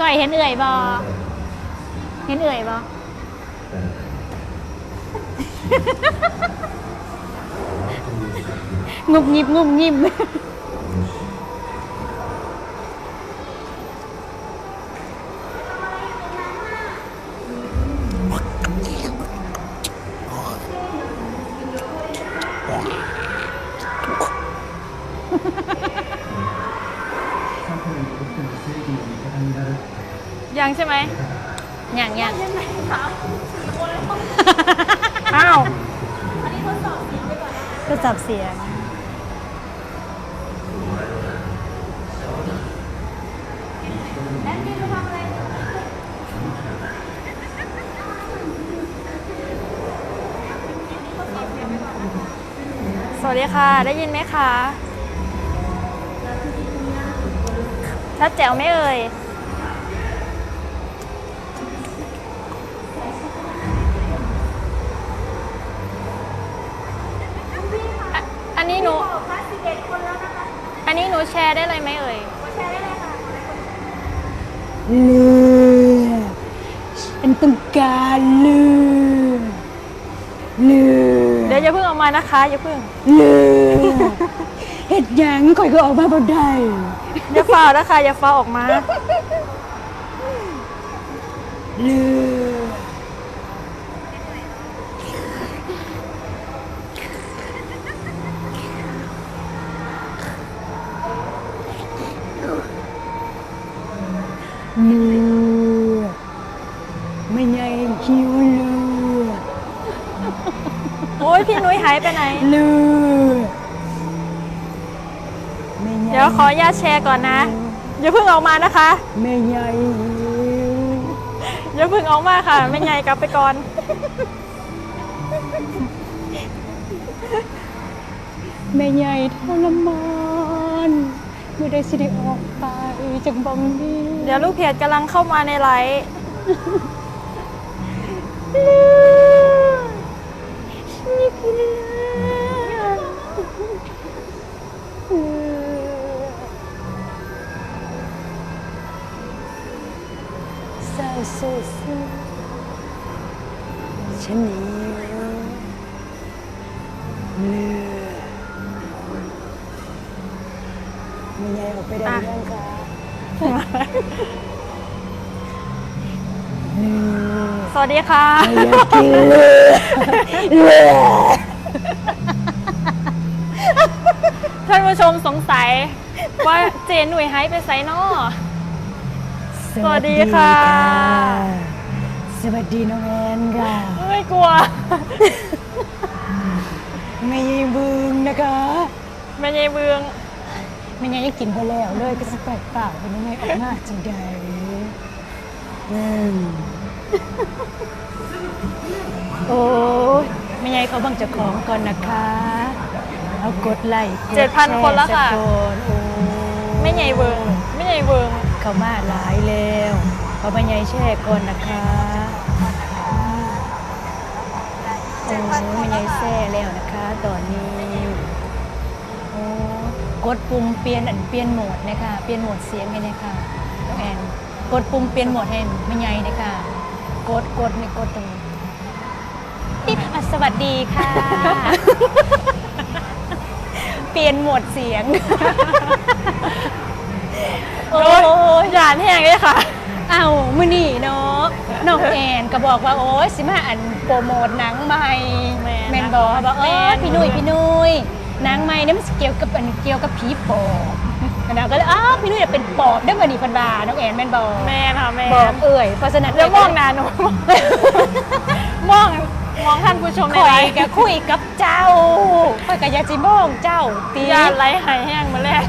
ก้อยเห็นเอื่อยบอเห็นเอื่อยบองุบงิบงุบงิบ ทดสอบเสียง สวัสดีค่ะ ได้ยินไหมคะชัดแจ๋วไหมเอ่ย นนี้หนูอันนี้หนูแชร์ได้เลยไหมเอ่ยเลือดฉันต้องการเลือดเลือเดี๋ยวดอย่าเพิ่งออกมานะคะอย่าเพิ่งเลือดเห็ดหยังข่อยก็ออกมาบ่ได้อย่าฝ่านะคะอย่าฝ่าออกมาเลือดเลือดไม่ไงคิวเลือด โอ้ย พี่นุ้ยหายไปไหนเลือดไม่ไงเดี๋ยวขออนุญาตแชร์ก่อนนะ อย่าเพิ่งออกมานะคะ ไม่ไงอย่าเพิ่งออกมาค่ะ ไม่ไงกลับไปก่อนแม่ใหญ่ทรมานเมื่อได้สิได้ออกไปจากบังนี้เดี๋ยวลูกเพจกำลังเข้ามาในไลฟ์ ม่ใหญ่ออกไปได้ยังคะเลือดสวัสดีค่ะไม่อยากกินเลือดเลือดท่านผู้ชมสงสัย ว่าเจนหนุ่ยหายไปไซนอสวัสดีค่ะ สวัสดีน้องแอนค่ะไม่กลัวไม่ยิงบึงนะคะแม่ยายเบือง ไม่งั้นยังกินไปแล้วเลยก็สแปลกเปล่าเป็นยังไงออกมาจังใดอืมโอ้ยไม่ไงเขาบังเจะของก่อนนะคะ เอากดไลค์กเจ็ดพันแชร์คนแล้วค่ะ สักคนโอ้แม่ยายเบืองแม่ยายเบืองเขามาหลายแล้วเขาไปยายแช่ก่อนนะคะโอ้ไม่ยายแช่แล้วนะคะ ตอนนี้โอ้ กดปุ่มเปลี่ยนอันเปลี่ยนโหมดนะคะเปลี่ยนโหมดเสียงให้นะคะน้องแอนกดปุ่มเปลี่ยนโหมดให้ไม่ยายนะคะกดกดในกดตรงนี้ติ๊บอะสวัสดีค่ะ เปลี่ยนโหมดเสียง โอ้ยหยานแห้งเลยค่ะ เอามือนี่เนาะน้องแอนก็บอกว่าโอ้ยสิมาอันโปรโมทหนังใหม่แม่นแมนบอกบอกเอแม่อนพี่นุ้ยพี่นุ้ย หนังใหม่เนี่ยมันสิเกี่ยวกับอันเกี่ยวกับผีปอบแล้วก็เลยอ้าวพี่นุ้ยเนี่ยเป็นปอบได้มาดีพันบาน้องแอนแมนบอกแม่ค่ะแม่บอกเอ่ยเพราะฉะนั้นแล้วมองหนาหนูมองมองท่านผู้ชมในคอไลยฟ์ก็คุยกับเจ้าคอยกับยาจิมองเจ้าตียานไลฟ์หายแห้งมาแล้ว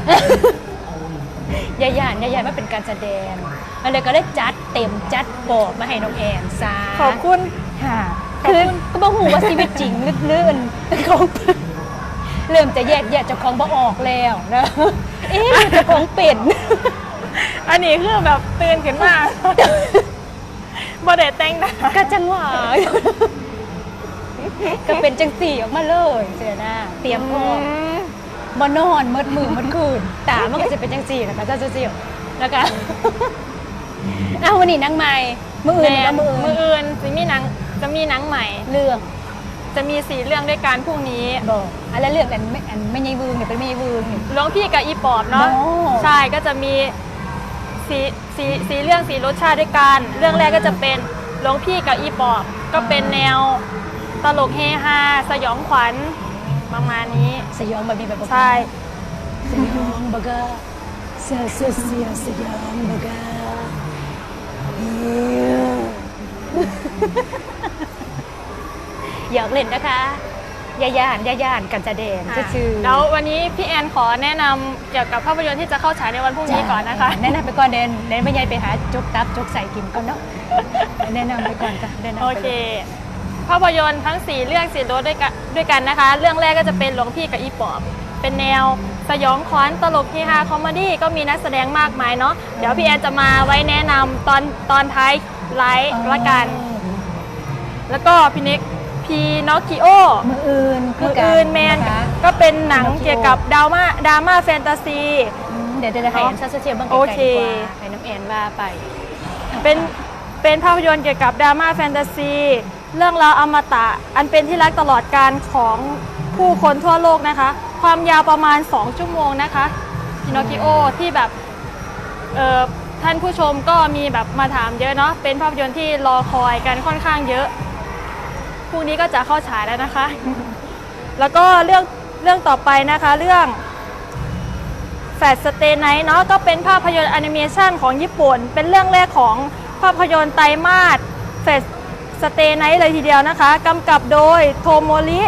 ยาย่านยาย่านมันเป็นการแสดงมันเลยก็เลยจัดเต็มจัดปอบมาให้น้องแอนซาขอบคุณค่ะขอบคือคุณก็บอกหูว่าชีวิตจริงลื่นๆของ เริ่มจะแยกแยกเจ้าของบ่ออกแล้วนะเอ๊ะเจ้าของเป็น อันนี้คือแบบตื่นขึ้นมา บ่ได้แต่งหน้าก็จังหวะก็เป็นจังสี่ออกมาเลยเสียหน้าเตรียมพร้อมบ่นอนมืดมือมืดคืนตามันก็จะเป็นจังสี่นะคะเจ้าเจียวนะคะอ้าววันนี้นางใหม่มืออื่นแม่ก็มือมือื่อนอื่นจะมีหนังจะมีหนังใหม่ เรื่อง จะมีสีเรื่องด้วยกันพรุ่งนี้บอกอะไรเรื่องอันไม่อันไม่ใช่วืงเนี่ยเป็นไม่ใช่วืงเนี่ย หลวงพี่กับอีปอบเนาะโอ้ ใช่ก็จะมีสีสีสีเรื่องสีรสชาติด้วยกัน เรื่องแรกก็จะเป็นหลวงพี่กับอีปอบ ก็เป็นแนวตลกเฮฮาสยองขวัญประมาณนี้ สยองแบบมีแบบใช่ สยองบกาเสียเสียเสียสยองบกาอยากเล่นนะคะยาย่านยาย่านกันจะเด่นจะชื่อแล้ววันนี้พี่แอนขอแนะนำเกี่ยวกับภาพยนตร์ที่จะเข้าฉายในวันพรุ่งนี้ก่อนนะคะ แนะนำไปก่อนเดินเดินไปยายไปหาจกตับจกใส่กินก่อนเนาะแนะนำไปก่อนจ้ะแนะนำโอไปเคภาพยนตร์ทั้ง4เรื่องสีรสด้วยกันด้วยกันนะคะ เรื่องแรกก็จะเป็นหลวงพี่กับอีปอบ เป็นแนวสยองขวัญตลกเฮฮาคอมเมดี้ก็มีนักแสดงมากมายเนาะเดี๋ยวพี่แอนจะมาไว้แนะนำตอนตอนท้ายไลฟ์ละกัน แล้วก็พี่นิก พีนอคิโอมืออื่นคืออื่นแมนนะคะก็เป็นหนังเกี่ยวกับดราม่าดราม่าแฟนตาซีอืมเดี๋ยวเดี๋ยวให้แอนซัสเชียร์บ้างไกลโอๆเคดีกว่าให้น้ำแอนว่าไป เป็นเป็นภาพยนตร์เกี่ยวกับดราม่าแฟนตาซี เรื่องราวอมตะ อันเป็นที่รักตลอดการของผู้คนทั่วโลกนะคะ ความยาวประมาณ 2 ชั่วโมงนะคะพินอคิโอที่แบบเอ่อท่านผู้ชมก็มีแบบมาถามเยอะเนาะเป็นภาพยนตร์ที่รอคอยกันค่อนข้างเยอะ พรุ่งนี้ก็จะเข้าฉายแล้วนะคะ แล้วก็เรื่องเรื่องต่อไปนะคะเรื่องแฟดสเตย์ไนท์เนาะก็เป็นภาพยนตร์แอนิเมชันของญี่ปุ่น เป็นเรื่องแรกของภาพยนตร์ไตรมาสแฟดสเตย์ไนท์เลยทีเดียวนะคะกำกับโดยโทโมริ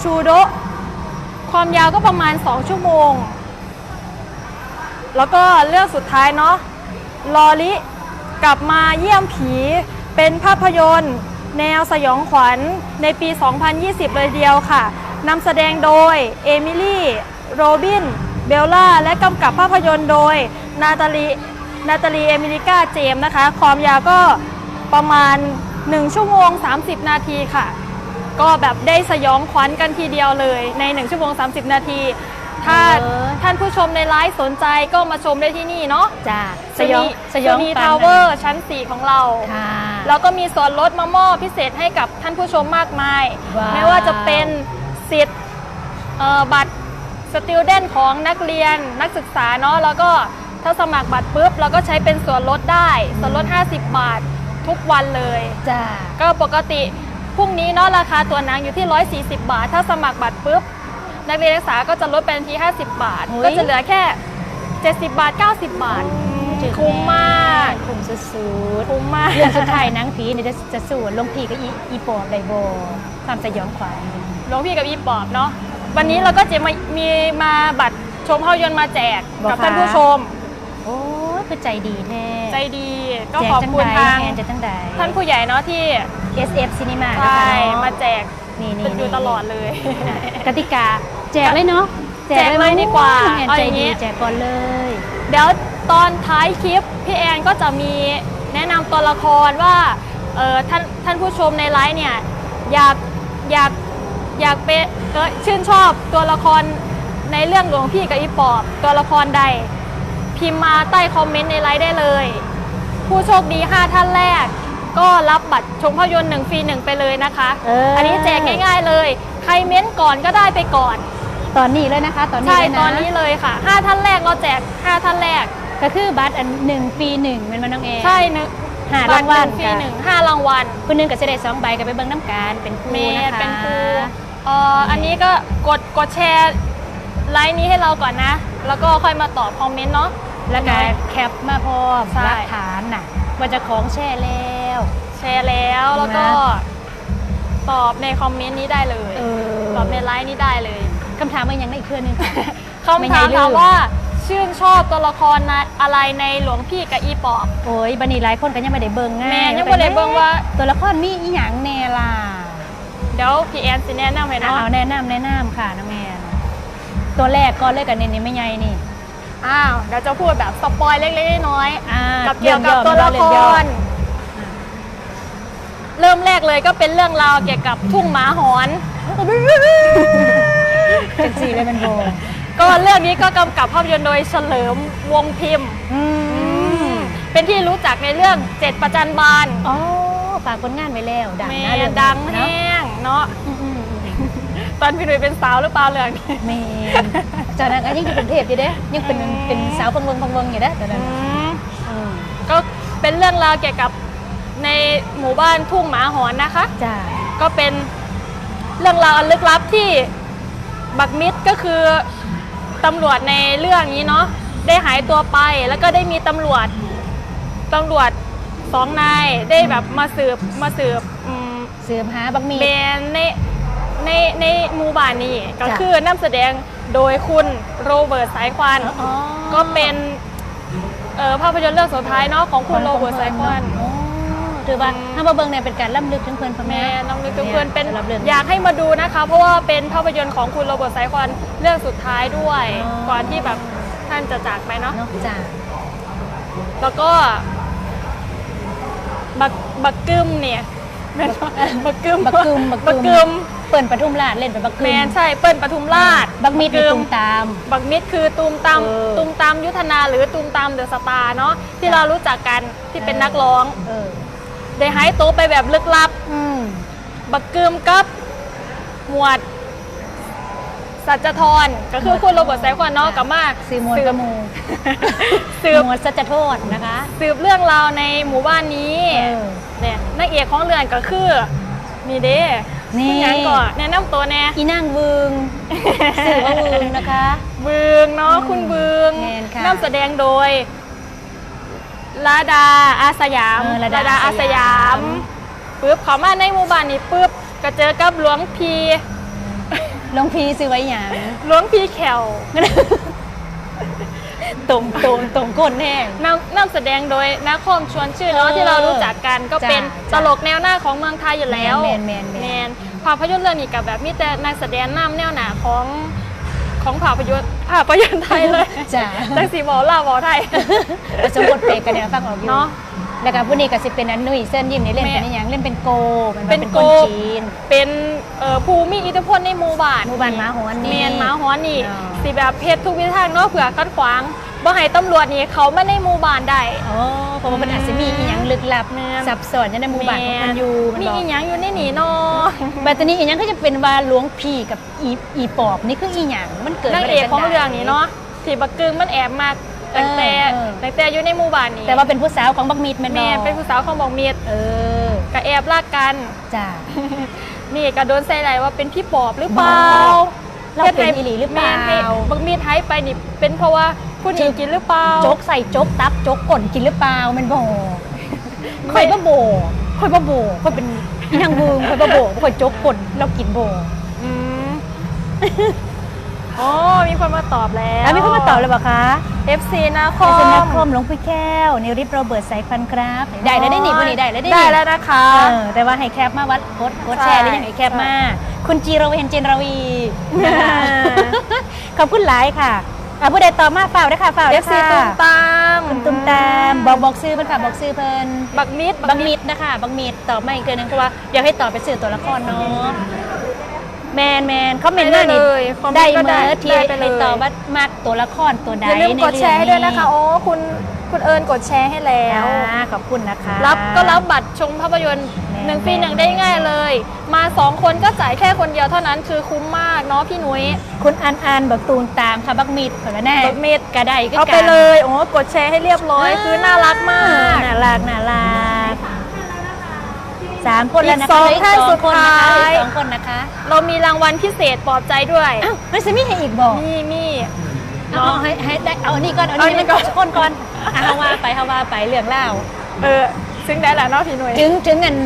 ชูโดะความยาวก็ประมาณ 2 ชั่วโมง แล้วก็เรื่องสุดท้ายเนาะลอลิกลับมาเยี่ยมผีเป็นภาพยนตร์ แนวสยองขวัญในปี 2020 เลยเดียวค่ะนำแสดงโดยเอมิลี่ โรบิน เบลล่า และกำกับภาพยนตร์โดย นาตาลีนาตาลีเอมิลิก้าเจมส์นะคะ ความยาวก็ประมาณ 1 ชั่วโมง 30 นาทีค่ะ ก็แบบได้สยองขวัญกันทีเดียวเลยใน 1 ชั่วโมง 30 นาที ถ้าเออท่านผู้ชมในไลฟ์สนใจก็มาชมได้ที่นี่เนาะจ้าสยองสยองมีปนทาวเวอร์ชั้น 4 ของเราค่ะ แล้วก็มีส่วนลดมามอบพิเศษให้กับท่านผู้ชมมากมาย ว้าว ไม่ว่าจะเป็นสิทธิ์เอ่อบัตรสติลเดนของนักเรียนนักศึกษาเนาะแล้วก็ถ้าสมัครบัตรปุ๊บเราก็ใช้เป็นส่วนลดได้ส่วนลด 50 บาททุกวันเลย จ้า ก็ปกติพรุ่งนี้เนาะราคาตัวหนังอยู่ที่ 140 บาท ถ้าสมัครบัตรปุ๊บ นักเรียนนักศึกษาก็จะลดเป็นที่ 50 บาท เฮ้ยก็จะเหลือแค่ 70 บาท 90 บาทคุ้มมาก คุ้มสุดๆคุ้มมากเรื่องสุดท้ายนังผีเนี่ยจะจะสู้ลงผีกับอีอีปอบไดโบความสยองขวัญลงพี่กับอีปอบเนาะวันนี้เราก็จะมามีมาบัตรชมภาพยนตร์มาแจกบอกกับท่านผู้ชมโอ้ยคือใจดีแท้ใจดีก็ขอบคุณทางแอนจะจังใดท่านผู้ใหญ่เนาะที่ SF Cinema ใช่นะคะเนาะมาแจกนี่นี่อยู่ตลอดเลยกติกาแจกเลยเนาะแจกเลยดีกว่าน้องแอนเอาใจอย่างงี้แจกก่อนเลย เดี๋ยว ตอนท้ายคลิปพี่แอนก็จะมีแนะนำตัวละครว่าเออท่านท่านผู้ชมในไลฟ์เนี่ยอยากอยากอยากเป็นเอ่อชื่นชอบตัวละครในเรื่องหลวงพี่กับอีปอบตัวละครใด พิมพ์มาใต้คอมเมนต์ในไลฟ์ได้เลย ผู้โชคดี 5 ท่านแรก ก็รับบัตรชมภาพยนตร์1ฟรี1ไปเลยนะคะเอออัอันนี้แจกง่าย ๆเลย ใครเม้นก่อนก็ได้ไปก่อน ตอนนี้เลยนะคะ ตอนนี้ใช่เลยนะตอนนี้เลยค่ะ 5 ท่านแรกเราแจก 5 ท่านแรก ก็คือบัตรอันหนึ่งฟรีหนึ่งเป็นมันน้องแอนใช่หนึ่งหารางวัลบัตหนึ่ฟรีค่ะหนึ่งห้ารางวัลคนหนึงก็จะได้สองใบกับไปเบิ้งน้ำการเป็นครูเมนะคะย์เป็นครูเอ่ออันนี้ก็กดกดแชร์ไลน์นี้ให้เราก่อนนะ แล้วก็ค่อยมาตอบคอมเมนต์เนาะแล้วก็แคปมาพร้อมใช่หลักฐานน่ะว่าเจะของแช่แล้ว แชร์แล้วแล้วก็นะตอบในคอมเมนต์นี้ได้เลยเออตอบในไลน์นี้ได้เลยคำถามมันยังได้อีกเครื่องหนึงค่ะคำถามถามว่า ชื่นชอบตัวละครนะอะไรในหลวงพี่กับอีปอบ โอ้ยบันนี้หลายคนก็ยังไม่ได้เบิ่งง่ายแม่ยังบ่ได้เบิ่งว่า ตัวละครมีอีหยังแน่ล่ะเดี๋ยวพี่แอนสิแนะนำให้เอาเนาะแนะนำแนะนำค่ะน้องแมนตัวแรกก็เลยกับเนนนี่ไม่ใหญ่นี่อ้าวเดี๋ยวจะพูดแบบสปอยเล็กๆน้อยๆอ่ากับเกี่ยวกับเรื่ตัอวงย่อละเรื่คองย่อรเริ่มแรกเลยก็เป็นเรื่องราวเกี่ยวกับทุ่งหมาหอนเป็นสีเลยเป็นโบ ก็เรื่องนี้ก็กำกับภาพยนตร์โดยเฉลิมวงศ์พิมพ์ อืมเป็นเป็นที่รู้จักในเรื่องเจ็ดประจันบานอ๋อฝากผลงานไว้แล้วดังแม่นะเรื่องนี้ดังเนาะแห้งเนาะอืมอืมอืมตอนพี่หนุ่ยเป็นสาวหรือเปล่าเรื่องนี้ แม่นจากนั้นก็ยังอยู่กรุงเทพอยู่เด้ยังเป็นอืม เป็นสาวพังเวิงพังเวิงอยู่เด้ตอนนั้นอืมอืมก็เป็นเรื่องราวเกี่ยวกับในหมู่บ้านทุ่งหมาหอนนะคะ จ้าก็เป็นเรื่องราวอันลึกลับที่บักมิดก็คือ ตำรวจในเรื่องนี้เนาะได้หายตัวไปแล้วก็ได้มีตำรวจตำรวจสองนายได้แบบมาสืบมาสืบอืมเสือมหาบักมีเป็นในในในหมู่บ้านนี้ก็จ้ะ คือนำแสดงโดยคุณโรเบิร์ตสายควัน อ๋อก็เป็นเอ่อภาพยนตร์เรื่องสุดท้ายเนาะของคุณโรเบิร์ตสายควันอ๋อถือว่าอืมถ้ามาเบิ่งเนี่ยเป็นการล้ำลึกถึงเพื่อนพ่อแม่แม่น้องนึกทุกคนเป็นสำหรับเรื่องอยากให้มาดูนะคะ เพราะว่าเป็นภาพยนตร์ของคุณโรเบิร์ตไซควัน เรื่องสุดท้ายด้วย อ๋อ ก่อนที่แบบท่านจะจากไปเนาะเนาะจ้าแล้วก็บักบักกึมเนี่ยแม่นบ่บักกึมบักกึมบักบักกึกึมมเปิ่นปทุมราชเล่นเป็นบักกึแมมนใช่เปิ้ลปทุมราช บักมีดเป็นกึตุมตาม บักมิดคือตูมตามเออ ตูมตามยุทธนาหรือตูมตามเดอะสตาร์เนาะที่จ้ะเรารู้จักกันที่เป็นนักร้องเออได้หายตัวไปแบบลึกลับ อืมบักกึมกับ หมวด สัจธรก็คือคุณโรเบิร์ตไซควันเนาะกับมาซีมวนกระมูสืบมวลสัจโทษนะคะ สืบเรื่องราวในหมู่บ้านนี้เออเนี่ยนางเอกของเรือนก็คือนี่เด้นี่คุณหยังก่อนแนะนำตัวแน่อีนางวึงสื่อว่าวึงนะคะบึงเนาะอืมคุณบึงแม่นค่ะนำแสดงโดยลาดาอาสยามเออลาดาอาอาสสยายามมปุ๊บเขามาในหมู่บ้านนี้ปุ๊บก็เจอกับหลวงพี หลวงพีซื้อไว้อย่างหลวงพีแขวตรงตรงตรงก้นแน่นำนำแสดงโดยนักคอมชวนชื่อเนาะเออที่เรารู้จักกันก็เป็นจ้ะตลกแนวหน้าของเมืองไทยอยู่แล้วแมนแมนแมนแมนภาพยนตร์เรื่องนี้กับแบบมีแต่นักแสดงนำแนวหนาของของภาพยนตร์ภาพยนตร์ไทยเลยจ้ะจังสีบอลาวบอไทยผสมบทเพลงกันเนี่ยฟังออกอยู่เนาะ แล้วก็ผู้นี้ก็สิเป็นอันนุ่ยเส้นยิ้มนี่เล่นแม่เป็นอหย่างเล่นเป็นโกมันเป็นเป็นโก คนจีน เป็นเอ่อภูมิอิทธิพลในหมู่บ้านหมู่บ้านหมาหอนนี่เมียนหมาหอนนี่อ๋อสิแบบเพชรทุกวิธีทางเนาะเผื่อคัดขวางบ่ให้ตำรวจนี่เขาไม่ในหมู่บ้านได้อ๋อเพราะว่ามันอาจจะมีอีหยังลึกลับแม่น ซับซ้อนอยู่ในหมู่บ้านของมันอยู่มันมีบอกอีหยังอยู่ในนี่เนาะบัดตอนนี้อีหยังก็จะเป็นว่าหลวงพี่กับอีอีปอบนี่คืออีหยังมันเกิดนางมาเอได้กจัของใดเรื่องนี้เนาะที่บักกึงมันแอบมา ตั้งแต่เออ ตั้งแต่อยู่ในหมู่บ้านนี้แต่ว่าเป็นผู้สาวของบักมีดแม่นบ่แม่เป็นผู้สาวของบอกเมียดเออกับแอบลากกัน จ้า นี่ก็โดนใส่ไหลว่าเป็นพี่ปอบหรือเปล่าเราเป็นอีหลีหรือเปล่า แม่นบักมีดหายไปนี่เป็นเพราะว่าผู้นี้กินหรือเปล่าจกใส่จกตับจกก่นกินหรือเปล่าแมันบ่ไม่ค่อยบ่โบค่อยบ่โบค่อยเป็นอีนางวึงค่อยบ่โบค่อยจกก่นเรากินโบ อืม อ๋อมีคนมาตอบแล้วแล้วมีคนมาตอบเลยบอกคะ FC นะคขออบคุณนักคมอมหลวงพี่แก้วนิริตโรเบิร์ตสายควันครับได้แล้วได้หนีวันนี้ได้แล้วได้หได้นีแล้วนะคะ เออแต่ว่าให้แคปมาวัดกดกดแชร์ได้ยังไงแคปมา คุณจีรเวนเจนราวีนะคะขอบคุณหลายค่ะอะผู้ใดต่อมาเปล่าได้อค่ะเปล่าเอได้อฟซีค่ะ ตุ้มตามคุณตุ้มตามบอกบอกซื้อเพิ่นค่ะบอกซื้อเพิ่นบักมิดบังมิดนะคะบังมิดตอบมาอีกเดือนนึงเพราะว่าอยากให้ตอบเป็นสื่อตัวละครเนาะ แมนแมนเขาเมนต์มาได้นี่เลยคอมเมได้นต์ก็เมื่อที่ได้ไปเลให้ยตอบว่ามากตัวละครตัวใดอย่าลืมกดแชร์ให้ด้วยนะคะโอ้โอ้คุณคุณเอิญกดแชร์ให้แล้วขอบคุณนะคะ รับก็รับบัตรชมภาพยนตร์แม่หนึ่งฟรีแม่หนึ่งได้ง่ายเลย มาสองคนก็จ่ายแค่คนเดียวเท่านั้นคือคุ้มมากเนาะพี่นุ้ย คุณอันอันบอกตูนตามค่ะบักมิดเผื่อแน่บักมิดกระไดก็เอาไปเลยโอ้กดแชร์ให้เรียบร้อยคือน่ารักมาก น่ารักน่ารัก สามคนแล้วนะคะอีกสองเหลืท่านสุดคนนะคะท้าย เหลืออกสองคนนะคะเรามีรางวัลพิเศษปลอบใจด้วยอ้าวไม่ใช่มีให้อีกบอกมีมี เอาเอาให้ให้ได้เอาอันนี้ก่อนเอาเอาอันอันนี้นี้ก่ก่ออน นคนก่อนอะเฮาว่าไปเฮาว่าไปเรื่องเล่าเออซึ่งได้แหละเนาะพี่นุ้ยถึงถึงอัน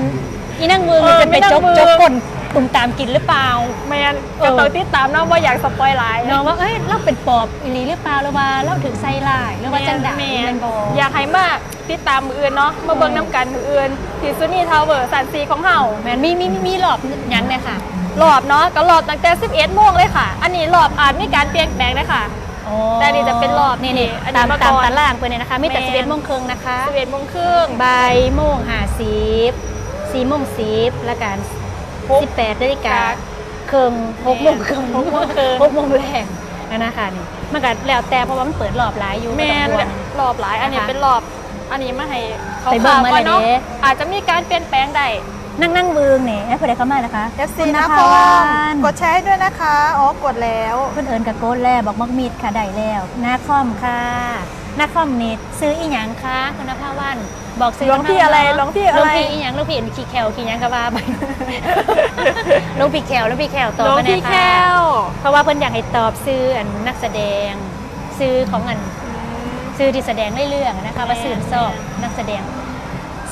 อีนั่งมือเออจะไปไม่นั่งจกมือ จกคน ตุ่มตามกินหรือเปล่า แมนกระเตยติดตามเนาะว่าอยากสปอยไลน์น้องว่าเอ้ยเราเป็นปอบอีหลีหรือเปล่าหรือว่าเราถึงไซลายหรือว่าจันดาแมนอยากให้มากติดตามมืออื่นเนาะมาเบิ่งน้ำกันมืออื่นที่ซุนี่ทาวเวอร์สันซีของเฮาแมนมีมีมีหลอบยังเลยค่ะหลอบเนาะก็หลอบตั้งแต่11โมงเลยค่ะ อันนี้หลอบอาจมีการเปลี่ยนแปลงนะคะแต่นี่จะเป็นรอบนี่นี่ตามตามตารางไปเนี่ยนะคะมีแต่สิบเอ็ดโมงครึ่งนะคะสิบเอ็ดโมงครึ่งบโมงห้าสิบสี่โมงสิบละกัน 18นาฬิกาเคิงหกโมงเคิงหกโมงเคิงหกโมงแรงนะคะนี่มันก็แล้วแต่เพราะว่ามันเปิดรอบหลายอยู่แม่รอบหลาย อันนี้เป็นรอบ อันนี้มาให้เขาข่าวก่อนเนาะอาจจะมีการเปลี่ยนแปลงได้นั่งนั่งเบืองเนี่ยแอปเปิลเข้ามานะคะเอฟซีนะคะกดใช้ด้วยนะคะ อ๋อกดแล้ว เพื่อนเอิญกับโก้แล้วบอกมักมีดค่ะได้แล้วน้าคอมค่ะ นาคอมนี่ซื้ออีหยังคะคุณภาวันบอกซื้อหลวงพี่อะไรหลวงพี่อะไรหลวงพี่อีหยังหลวงพี่ขี้แคลขี้หยังก็ว่าไปหลวงพี่แคลหลวงพี่แคลตอบหลวงมาพี่แน่แคค่ะวเพราะว่าเพิ่นอยากให้ตอบซื้ออันนักแสดง ซื้อของอันซื้อที่แสดงในเรื่องนะคะว่าซื้อสอบนักแสดง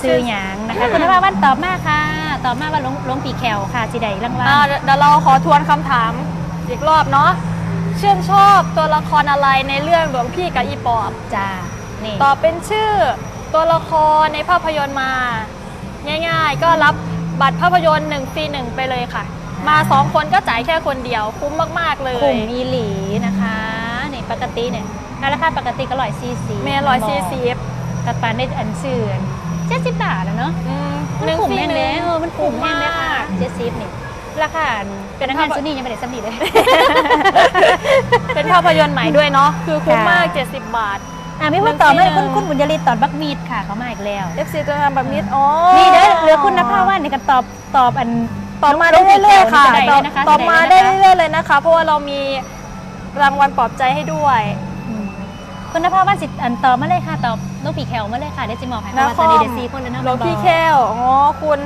ซื้อหยังนะคะคุณภาวันตอบมาค่ะ ตอบมาว่าหลวงหลวงพี่แคลค่ะสิได้รางวัลอ่าเดี๋ยวเราขอทวนคำถามอีกรอบเนาะ ชื่นชอบตัวละครอะไรในเรื่องหลวงพี่กับอีปอบจ้านี่ตอบเป็นชื่อตัวละครในภาพยนตร์มา ง่ายๆ ก็รับบัตรภาพยนตร์1ฟรี1ไปเลยค่ะ มาสองคนก็จ่ายแค่คนเดียว คุ้มมากๆเลยกลุ่มอีหลีนะคะนี่ปกติเนี่ยราคาปกติก็ร้อยสี่สิบเมร้อยสี่สิบกระปานได้อันซื่อเจ็ดสิบบาทอะเนาะหนึ่งกลุ่มฟรีแม่นหเด้นึ่งเออมันกลุ่มแม่นเด้ค่ะมากเจ็ดสิบนี่ ราคาเป็นนักงานซูนี่ยังไม่ได้สำนีเลย เป็นภาพยนตร์ใหม่ด้วยเนาะคือคุ้มมากค่ะ70 บาท อะไม่พูดต่อไม่หนึ่คุณงคุณบุญยริตตอนบักมีดค่ะเขามาอีกแล้ว FC ตัวงานแบบนี้อ๋อนี่เด้อเหลือคุณนภาว่านี่ก็ตอบตอบอันตอบมาได้เรื่อยๆค่ะได้ตเลอบยนะคะตอบมาได้เลยนะคะเรื่อยๆเลยนะคะ เพราะว่าเรามีรางวัลปลอบใจให้ด้วยอืมคุณนภาว่าสิอันตอบมาเลยค่ะตอบลูกปีแขวมาเลยค่ะเดี๋ยวจะมอบให้เพราะว่าตอนนี้เดซี่คนแล้วเนาะหลวงพี่แค้วอ๋อคุณ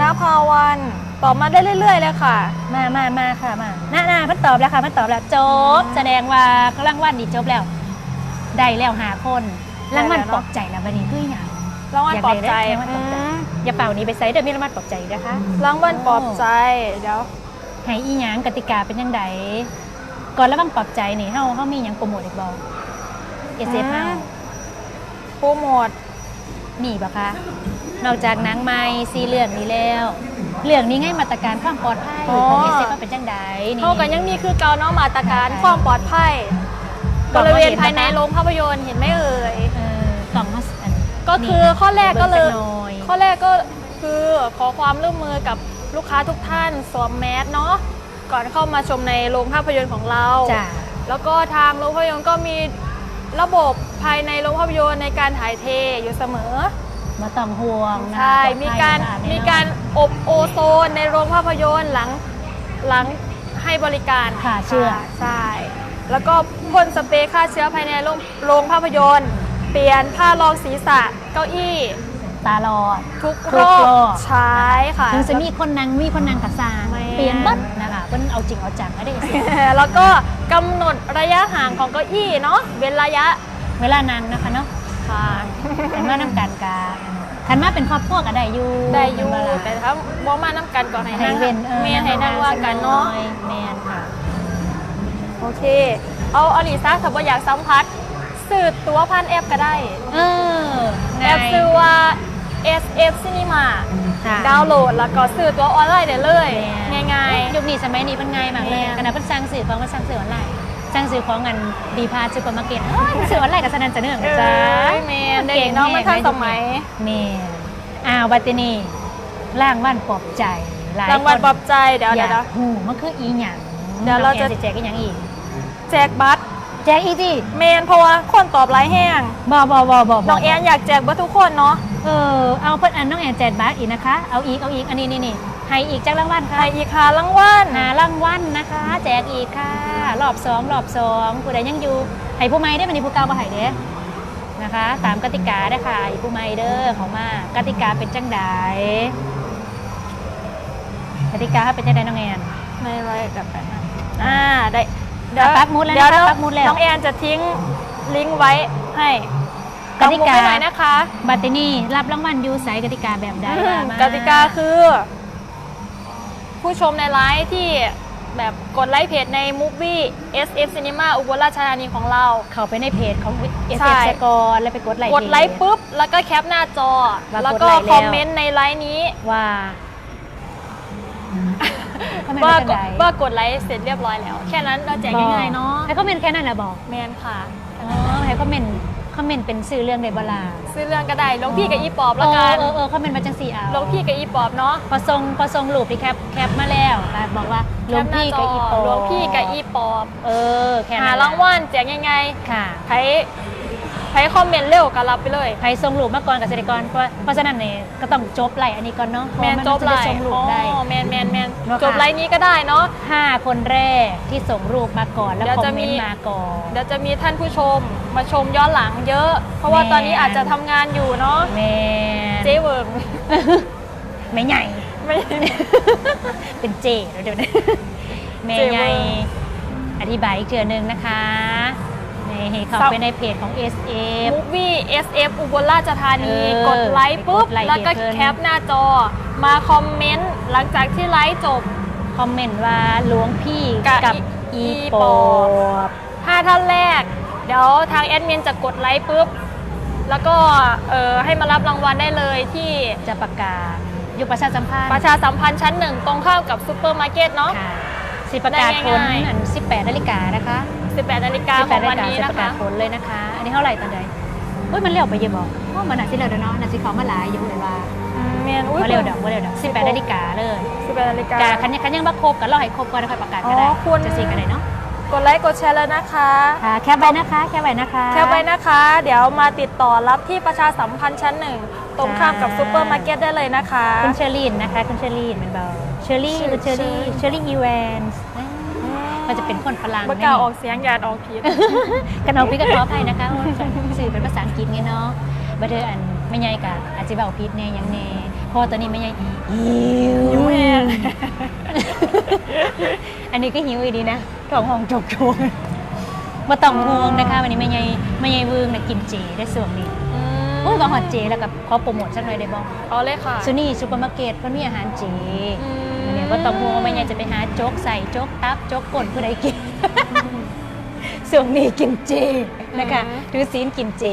นภาวัน ตอบมาได้เรื่อย ๆ เลยค่ะ มามามาค่ะมาหน้าหน้าเพิ่นตอบแล้วค่ะเพิ่นตอบแล้วจบ แสดงว่ารางวัลนี่จบแล้ว ได้แล้วหาคนรางวัลได้แล้วเนอะปลอบใจแล้วบัดนี้คือหยังรางวัลปลอบใจอยากได้รางวัลปลอบใจอืมอย่าเป่านี้ไปใส่เดี๋ยวมีรางวัลปลอบใจอีกนะคะรางวัลปลอบใจเดี๋ยวให้อีหยังกติกาเป็นยังไงก่อนระหว่างปลอบใจนี่เฮาเฮามีหยังโปรโมทอีกบ่เอเซฟเฮาโปรโมทมีบ่คะนอกจากหนังใหม่ซีเรื่องนี้แล้ว เรื่องนี้ไงมาตรการความปลอดภัยของเอเซฟว่าเป็นจังไดนี่เท่ากันยังมีคือเกาเนาะมาตรการค่ะความปลอดภัยบบอกริว่าเวณเห็นภายในนะคะโรงภาพยนตร์เห็นไหมเอ่ย เออกล่องฮัสอันก็คือข้อแรกก็เลย บิ่งจัน้อยข้อแรกก็คือขอความร่วมมือกับลูกค้าทุกท่านสวมแมสเนาะก่อนเข้ามาชมในโรงภาพยนตร์ของเรา จ้า แล้วก็ทางโรงภาพยนตร์ก็มีระบบภายในโรงภาพยนตร์ในการถ่ายเทอยู่เสมอ มาต้องห่วงนะใช่ ปลอดภัยมีการสะอดแน่นอนมีการ อบโอโซนในโรงภาพยนตร์หลังหลังให้บริการค่ะเชื่อ ค่ะใช่ แล้วก็พ่นสเปรย์ฆ่าเชื้อภายในโรงโรงภาพยนตร์ เปลี่ยนผ้ารองศีรษะเก้าอี้ ตาลอด ทุกทุรกอรบอบใช้ค่ะถึงจะมีคนนั่งมีคนนั่งกระซางแม่ เปลี่ยนเบัดนะคะเพิ่นเอาจริงเอาจังไม่ได้เสียแล้วก็กำหนดระยะห่างของเก้าอี้เนาะเว้นระยะเวลานั่งนะคะเนาะค่ะคันมานํกันกา คันมาเป็นครอบครัวก็ได้อยู่ได้อยู่เป็นเวลาแต่ถ้าบ่มาน้ำกันก่อนให้ให้นั่งเว้นเออเมียนให้นั่งว่ากันเนาะแมนค่ะ โอเค เอาเอาลีซ่าถ้าบ่อยากสัมผัสสื่อตัวพันแอปก็ได้ เออแอปซื้อว่า SF Cinema ค่ะดาวน์โหลดแล้วก็ซื้อตัวออนไลน์ได้เลยแม่นง่ายยุคนี้สมัยนี้เป็นง่ายมากเลยแม่นขณะเพิ่นสั่งซื้อของเพิ่นสั่งซื้อออนไลน์ สั่งซื้อของกันดีพาซูเปอร์มาร์เก็ตเอ้ยซื้อออนไลน์กับสนันจะเนื่องๆนะจ้าเอ้ยแมนเด็กน้องไม่ทันสมัยแม่อ้าวบัตตินี่ร่างวันปลอบใจหลายรางวัลคนปลอบใจเดี๋ยวอเดี๋ยยาวกเดี๋ยวหูมันคืออีหยังเดี๋ยวเราจะน้องแอนแจกอีหยังอีกแจกบัตรแจกอีกดิเมนเพราะว่าคนตอบไลน์แห้งบอบอบอบอน้องแอนอยากแจกเบอร์ทุกคนเนาะเออเอาเพิ่นอันน้องแอนแจกบัตรอีกนะคะ เอาอีกเอาอีกอันนี้นี่นี่ ให้อีกจักรางวัลค่ะให้อีกค่ะรางวัลหารางวัลนะคะ แจกอีกค่ะ รอบสองรอบสองผู้ใดยังอยู่ให้ผู้ไม่ได้เป็นผู้เก่ามาให้เด้นะคะ ตามกติกาได้อค่ะให้ผู้ไม่เด้อเขามากติกาเป็นจังไดกติกาเป็นจังไดน้องแอนไม่ไรกับแบบนั้นอ่าได้เดี๋ยวอะปักหมุดแล้วเดี๋ยวนะคะปักหมุดแล้วน้องแอนจะทิ้งลิงก์ไว้ให้กติกาปัหมุดไว้หน่อยนะคะ บัตตินี่รับรางวัลอยูไซกติกาแบบใดว่ามากติกาคือ ผู้ชมในไลฟ์ที่แบบกดไลค์เพจใน Movie SF Cinema อุบลราชธานีของเรา เข้าไปในเพจของเอสใช่ เอสกรแล้วไปกดไลค์กดไลค์เพจ ปุ๊บ แล้วก็แคปหน้าจอ ว่ากดแล้วก็ไลค์แล้ว คอมเมนต์ในไลฟ์นี้ ว่าเขาไม่ว่าได้กดว่ากดไลค์เสร็จเรียบร้อยแล้ว แค่นั้นเราแจกง่ายๆเนาะให้เขาเมนแค่นั้นแหละบอกแมนค่ะ อ๋อให้เขาเมน เขาเมนเป็นสื่อเรื่องในบลาซื้อเรื่องก็ได้หลวงพี่กับอีปอบแล้วกันเออเออเขาเมนมาจังสี่เอาหลวงพี่กับอีปอบเนาะพอทรงพอทรงรูปที่แคปแคปมาแล้วอะบอกว่าหลวงพี่กับอีปอหลวงพี่กับอีปอบ เออแค่นั้นหารางวัลแจกยังไงค่ะใคร ใครคอมเมนต์เร็วก็รับไปเลย ใครส่งรูปมาก่อนกับเสด็จก่อนเพราะเพราะฉะนั้นเนี่ยก็ต้องจบไลน์อันนี้ก่อนเนาะแมนเพจราะบว่าไลมันจะด้น์ส่งรูปอ๋ได้อแมนแมนแมนเนอะค่ะ จบไลน์นี้ก็ได้เนาะ ห้าคนแรกที่ส่งรูปมาก่อนแล้วเดี๋ยวคอจะมเมมี นต์มาก่อน เดี๋ยวจะมีท่านผู้ชมมาชมย้อนหลังเยอะ เพราะว่าแมน ตอนนี้อาจจะทำงานอยู่เนาะ แมนเจ๊เวิร์มไม่ใหญ่ ไม่ เป็นเจแล้วเดี๋ยวนะ แม่เจเวอร์ ใหญ่อธิบายอีกเทื่อหนึงนะคะ นี่เข้าซับไปในเพจของ SF มูฟวี่ SF อุบลราชธานี เออกดไลค์ปุ๊บ กดไลค์แล้วก็เพจเพิ่น แคปหน้าจอ มาคอมเมนต์ หลังจากที่ไลฟ์จบ คอมเมนต์ว่าหลวงพี่กับกับอีอีปปออบ5ท่านแรก เดี๋ยวทางแอดมินจะกดไลค์ปุ๊บ แล้วก็เออให้มารับรางวัลได้เลยที่จะประกาศอยู่ประชาสัมพันธ์ประชาสัมพันธ์ชั้นหนึ่งตรงข้ามกับซูเปอร์มาร์เก็ตเนาะ ค่ะสิประกาศผลได้ง่ายๆ อัน 18นาฬิกานะคะ18นาฬิกาของวันนี้จะนะประกาคะศผลเลยนะคะ อันนี้เท่าไหร่ตอนใดเฮ้ยมันเร็วไปเยอะบอกเพราะมันหนาสิเร็วเดี๋ยวเนาะหนาสิเขามาหลายอยู่เลยว่าอืมเมียนอุ้ยว่าเร็วดอกว่าเร็วดอก18นาฬิกาเลย18นาฬิกา กาคันยังคันยังบ่ครบกันเราให้ครบก่อนแล้วค่อยประกาศก็ได้อ๋อคุณ จะสิกันได้เนาะกดไลค์กดแชร์แล้วนะคะ ค่ะแคปไว้นะคะ แคปไว้นะคะ แคปไว้นะคะ เดี๋ยวมาติดต่อรับที่ประชาสัมพันธ์ชั้นหนึ่งตรงข้ามกับจ้า ซูเปอร์มาร์เก็ตได้เลยนะคะ คุณเชอรีนนะคะ คุณเชอรีนเป็นเบาเชอรี่ชื่อคุณเชอรี่ชื่อเชอรี่อีแวนส์ ก็จะเป็นคนพลังบ่กล้าออกเสียงยานออกผิดกันเอาพี่ก็ขออภัยนะคะว่าสื่อเป็นภาษาอังกฤษไงเนาะบัเดออันไม่ใหญ่กะอาจจะเบาพิษเนี่ยยังเน่เพราะว่าตอนนี้ไม่ใหญ่หิวหิวแห้งอันนี้ก็หิวอีดีนะท้องห้องจกโจงมาต้องห่วงนะคะวันนี้ไม่ใหญ่ไม่ใหญ่วืงนะกินเจได้ส่วนนี้อืมโอ้ยบางหอดเจแล้วกับขอโปรโมทสักหน่อยได้บ้างเอาเลยค่ะซูนี่ซูเปอร์มาร์เก็ตเพิ่นมีอาหารเจอืม เนี่ยก็ต้องห่วงว่าไม่ใหญ่จะไปหาโจ๊กใส่โจ๊กตับโจ๊กก่นผู้ใดกินส่วนนี้กินเจนะคะถือศีลกินเจ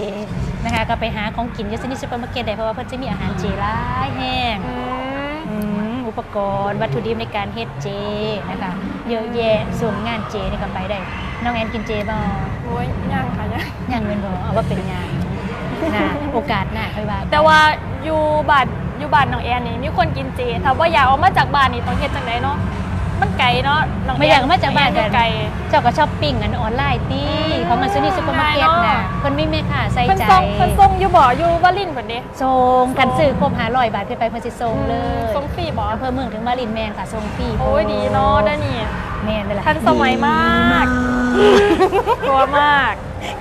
นะคะก็ไปหาของกินอยูซูนี่ซูเปอร์มาร์เก็ตได้เพราะว่าเพิ่นจะมีอาหารเจหลายแห้งอืมอืมอุปกรณ์วัตถุดิบในการเฮ็ดเจนะคะเยอะแยะส่วนงานเจนี่ก็ไปได้ น้องแอนกินเจบ่โอ้ยย่างค่ะย่างยังเป็นบ่เอาว่าเป็นงานนะโอกาสหน้าค่อยว่ากันแต่ว่าอยู่บ้าน อยู่บ้านน้องแอนนี่มีคนกินเจถ้าว่าอยากออกมาจากบ้านนี่ต้องเฮ็ดจังไดเนาะมันไกลเนาะน้องแไม่อยากมาจากบ้านกักันไกล เจ้าก็ชอบปิ้งกันออนไลน์ตีอืมเขามาซื้อนี่ซุปเปอร์มาร์เก็ตง่ายน่ะเนาะเพิ่นไม่แม่ค่ะใส่เพิ่นใจส่งเพิ่นส่งอยู่บ่อยู่วาลินเพิ่นเด้ส่งกันซื้อครบ500บาทขึ้นไปเพิ่นสิส่งเลยส่งฟรีบ่อำเภอเมืองถึงวารินแมนค่ะส่งฟรีโอ้ยดีเนาะได้นี่ แม่นเลยล่ะทันสมัยมาก กลัวมาก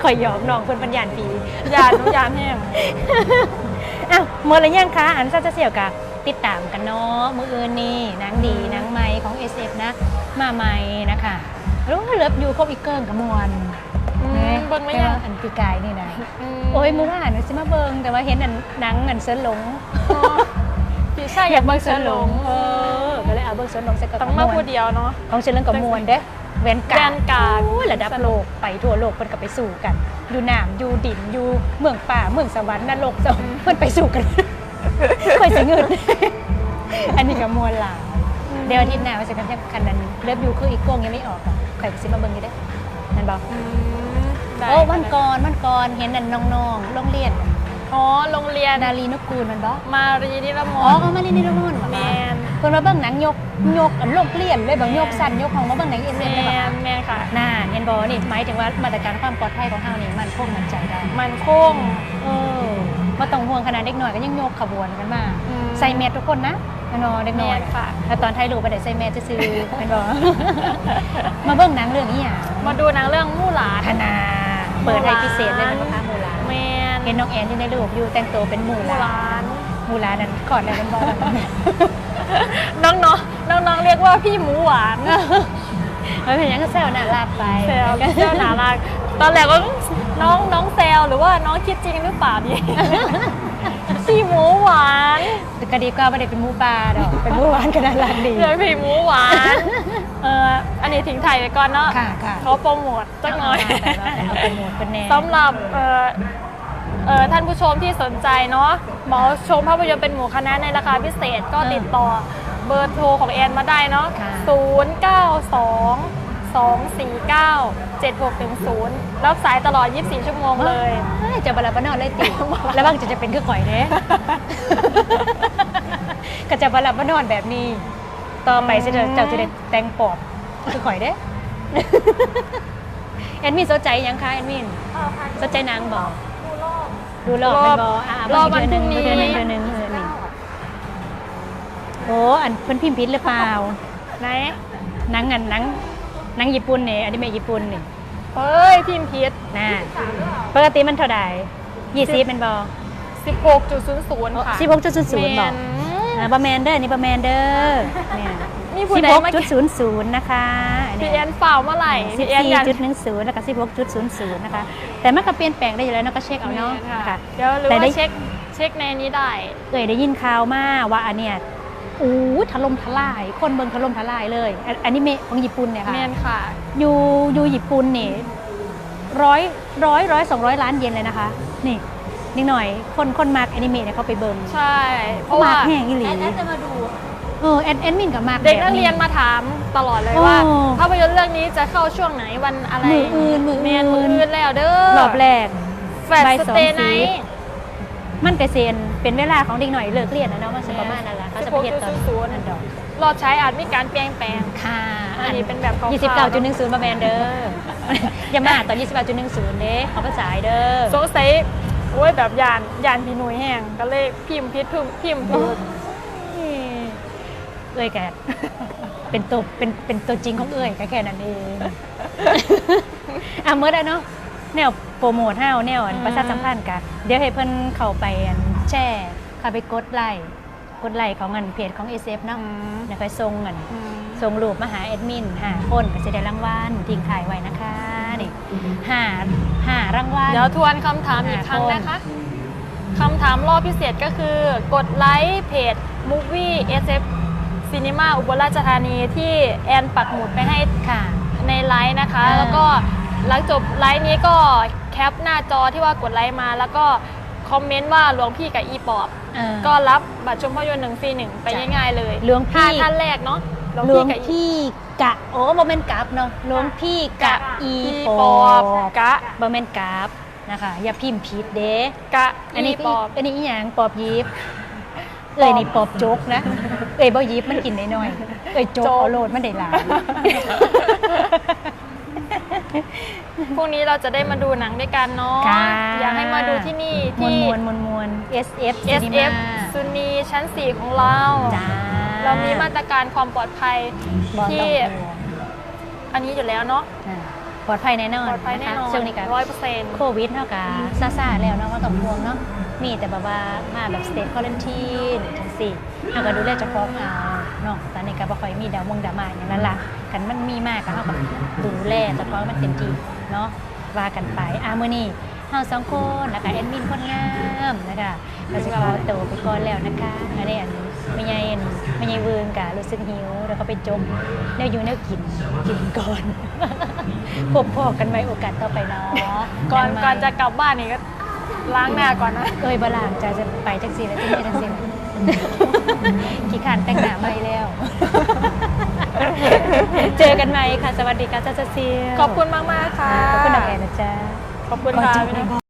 คอยหยอกน้องเพิ่นปัญญานปี ยานหนุยานแห้ง อ้าวหมดแล้วยังคะอันซาจะเสี่ยวกับติดตามกันเนาะมืออื่นนี่หนังดีหนังใหม่ของ SF นะ มาใหม่นะคะรู้เลิฟอยู่ครบอีกเกิงกับมวนอืมเบิ่งไหมแต่ยังว่าอันปีกายนี่นะมโอ้ยมือว่านสิมาเบิงแต่ว่าเห็นอันหนังอันเซินหลงอ๋อพี่ชายอยากเบิ่งเสือหลงเออก็เลยเอาเบิงเซินหลงใส่กับต้องมาผู้เดียวเนาะของเซินหลงกับมวนเด้ แวนกาแวนการ์ดโอ้ยระดับโลกไปทั่วโลกเพิ่นก็ไปสู่กัน อยู่น้ำอยู่ดินอยู่เมืองป่าเมืองสวรรค์นรกสวรรค์เพิ่นไปสู่กันค่อยสิเงินอันนี้ก็มวนหลายเดี๋ยวอาทิตย์หน้าว่าจะกันแค่คันนั้นเลิฟยูคืออีกโก้งยังไม่ออกอะใครก็สิมาเบิ่งอยู่เด้นั่นบอกอืมได้โอ้วันก่อนวันก่อนเห็นนั่นน้องๆโรงเรียนอ๋อโรงเรียนดารีนกกูลมันบอกมารีนิรมอ๋อนเขามาเรียนในโรงเรียนแมน เพิ่นมาเบิ่งหนังยกยกอันโรงเรียนเลยบางยกสั้นยกของมาเบิ่งหนังเอ็นแมเอ็นเลยบอกนแมนค่ะ น่าเห็นบ่นี่หมายถึงว่ามาตรการความปลอดภัยของเฮานี่มันคงมั่นใจได้มันคงเออบ่ต้องห่วงขนาดเด็กน้อยก็ยังยกขบวนกันมา อืม ใส่แมสทุกคนนะเนาะเด็กน้อยแม่นค่ะ แล้วตอนถ่ายรูปบ่ได้ใส่แมสซื่อๆเป็นบ่ มาเบิ่งหนังเรื่องนี้หยังมาดูหนังเรื่องมู่หลานธนาเปิดให้พิเศษเลยมันบ่คะหมู่หลานแมนเห็นน้องแอนอยู่ในรูปอยู่แต่งตัวเป็นหมู่มู่หหลานลานหมู่หลานนั้นกอดแล้วเป็นบ่น้อง น้องน้องน้องๆเรียกว่าพี่หมูหวานไม่เป็นหยังก็แซวน่ารักไปแซวแซวหนารักตอนแรกก็น้องน้องแซวหรือว่าน้องคิดจริงหรือเปล่าดิพี่หมูหวานแต่ก็ดีกว่าไม่ได้เป็นหมูปลาดอกเป็นหมูหวานก็น่ารักดีเดี๋ยวพี่หมูหวานเอออันนี้ทิ้งไทยไปก่อนเนาะค่ะค่ะเขาโปรโมทสักหน่อยแต่ว่าเอาโปรโมทเป็นแน่สำหรับเอ่อเอ่อ ท่านผู้ชมที่สนใจเนาะหมอชมภาพยนตร์เป็นหมู่คณะในราคาพิเศษก็ติดต่อเบอร์โทรของแอนมาได้เนาะค่ะ0 9 2 2 4 9 7 6 1 0รับสายตลอด 24 ชั่วโมงเลยเฮ้ยจะบลาบานอนเลยติ แล้วบางจะจะเป็นคือข่อยเด้ก็จะบลาบานอนแบบนี้ ต่อไปสิเจ้าเจ้าจะได้แต่งปอบคือข่อยเด้แอนมินสนใจยังคะแอนมินสนใจนางบอกมู ดูรอบรอบเป็นบออะรอบเบิ่งอีกวันพรุ่งนี้ เดือนหนึ่งเดือนหนึ่งเดือนหนึ่งเออนี่โอ้อันเพิ่นพิมพ์ผิดหรือเปล่าไหนหนังอันหนังหนังญี่ปุ่นนี่อันนี้ไม่ญี่ปุ่นนี่เฮ้ยพิมพ์ผิดน่ะปกติมันเท่าใดยี่สิบเป็นบอ16.00ค่ะสิบหกจุดศูนย์ศูนย์บอแม่นอ่าบะแมนเดอร์นี่บะแมนเดอร์เนี่ย มีผู้สิบใดหกมาจุดศูนย์ศูนย์นะคะอันพี่เนี้แอยนเปล่าเมื่อไหร่สิบพี่แอนสี่อยากจุดหนึ่งศูนย์แล้วก็สิบหกจุดศูนย์ศูนย์นะคะ แต่มันก็เปลี่ยนแปลงได้อยู่แล้วเนาะก็เช็คเอาเนาะค่ะค่ะเดี๋ยวหรือแต่ว่าได้เช็คเช็คในนี้ได้เคยได้ยินข่าวมาว่าอันเนี้ยอู้ถล่มทลาย คนเบิ่งถล่มทลายเลยอันอันนี้เมะของญี่ปุ่นเนี่ยค่ะแมนค่ะ อยู่อยู่ญี่ปุ่นนี่ร้อยร้อยร้อยสองร้อยล้านเยนเลยนะคะ นี่นิดหน่อยคนคนมากแอนิเมะเนี่ยเขาไปเบิ่งใช่ เพเขาราะมาว่ากแห้งอีหลี แอนจะมาดู เออแอดแอดมินกับมาก เด็กแบบนักเรียนมาถามตลอดเลยโอ้ว่าภาพยนตร์เรื่องนี้จะเข้าช่วงไหนวันอะไรมืออื่นมือแมอื่นมือนอื่นแล้วเด้อรอบแรก แฟลชบ่ายสสองเตย์ไนสิบท์ มันกระเซ็นเป็นเวลาของเด็กหน่อยเลิกเรียนนะเนาะมันสิประมาณนั้นแหละเขาจะไปเฮ็ดตอน16.00 นั่นดอกรอดใช้อาจมีการเปลี่ยนแปลง ค่ะอันนี้เป็นแบบคร่าวๆ ยี่สิบเก้าจุดหนึ่งศูนย์ประมาณเด้ออย่ามาตอนยี่สิบเก้าจุดหนึ่งศูนย์เด้เขาก็จ่ายเด้อ สงสัยโอ้ยแบบยานยานพี่หนุ่ยแห้งก็เลยพิมพ์พิษพิมพ์พิมพ์ผิด เอ้ยแกเป็นตัวเป็นเป็นตัวจริงของเอ้ยก็แค่นั้นเองอะเมื่อได้เนาะแนวโปรโมทเฮาแนวอันประชาสัมพันธ์กะเดี๋ยวให้เพิ่นเข้าไปอันแชร์เข้าไปกดไลค์กดไลค์ของเงินเพจของ SF เนาะอืมแล้วก็ส่งเงินอืมส่งรูปมาหาแอดมินหาคนก็จะได้รางวัลทิ้งถ่ายไว้นะคะนี่หาหารางวัลเดี๋ยวทวนคำถามอีกครั้งอ่านะคะคำถามรอบพิเศษก็คือกดไลค์เพจ Movie SF Cinema อุบลราชธานีที่แอนปักหมุดไปให้ค่ะ ในไลฟ์นะคะ อ่า แล้วก็หลังจบไลฟ์นี้ก็แคปหน้าจอที่ว่ากดไลค์มา แล้วก็คอมเมนต์ว่าหลวงพี่กับอีปอบเออก็รับบัตรชมภาพยนตร์หนึ่งฟรีหนึ่งไปจ้ะง่ายๆเลยหลวงพี่ ห้าท่านแรกเนาะหลวงกับอีพี่กะโอ้บอมเมนกับเนาะหลวงพี่กะอีอีปปออบบกะบอมเมนกับนะคะ อย่าพิมพ์ผิดเด้กะอันนี้อีปปออบบอันนี้อีหยังปอบยิบ เอ้ยนี่ปอบโจกนะ เอ้ยบ่ยิบมันกินน้อยๆเอ้ยโจกโจ๊กเอาโลดมันได้หลายพรุ่งนี้เราจะได้มาดูหนังด้วยกันเนาะค่ะ อยากให้มาดูที่นี่มวนที่ มวนมวนมวน SF SF Cinema ซุนีชั้น 4 ของเรา จ้า เรามีมาตรการความปลอดภัยบ่ต้องที่ห่วงอันนี้อยู่แล้วเนาะอ่าปลอดภัยแน่นอนปลอดภัยแน่นอคะนช่วงนี้ก็ร้อยเปอร์เซ็นต์โควิดเท่ากับซาซาแล้วเนาะก็ต้องห่วงเนาะ มีแต่แบบว่ามาแบบสเตทคอลันทีนจังสี่เราก็ดูแลเจ้าของเอาเนาะตอนนี้ก็บ่ค่อยมีดาวมงดราม่าอย่างนั้นล่ะกันมันมีมากก็เฮาก็ดูแลเจ้าของมันเต็มที่เนาะว่ากันไปอะมื้อนี้เฮาสองคนนะคะแอดมินคนงามนะคะก็สิขอตัวไปก่อนแล้วนะคะอันนี้อันไม่ใหญ่อันไม่ใหญ่เวิงกะรู้สึกหิวแล้วก็ไปจมแนวอยู่แนวกินกินก่อนพบพอกันไว้โอกาสต่อไปเนาะก่อนก่อนจะกลับบ้านนี่ก็ ล้างหน้าก่อนนะ เอ้ยบลางจะจะไปจักสีแล้วจะมีจักสีแล้วขี้ขานแต่งหน้าใหม่แล้ว เจอกันใหม่ค่ะ สวัสดีค่ะจ้าเจ้าเซียวขอบคุณมากๆค่ะ ขอบคุณนักแอนนะจ๊ะ ขอบคุณก่อนค่ะ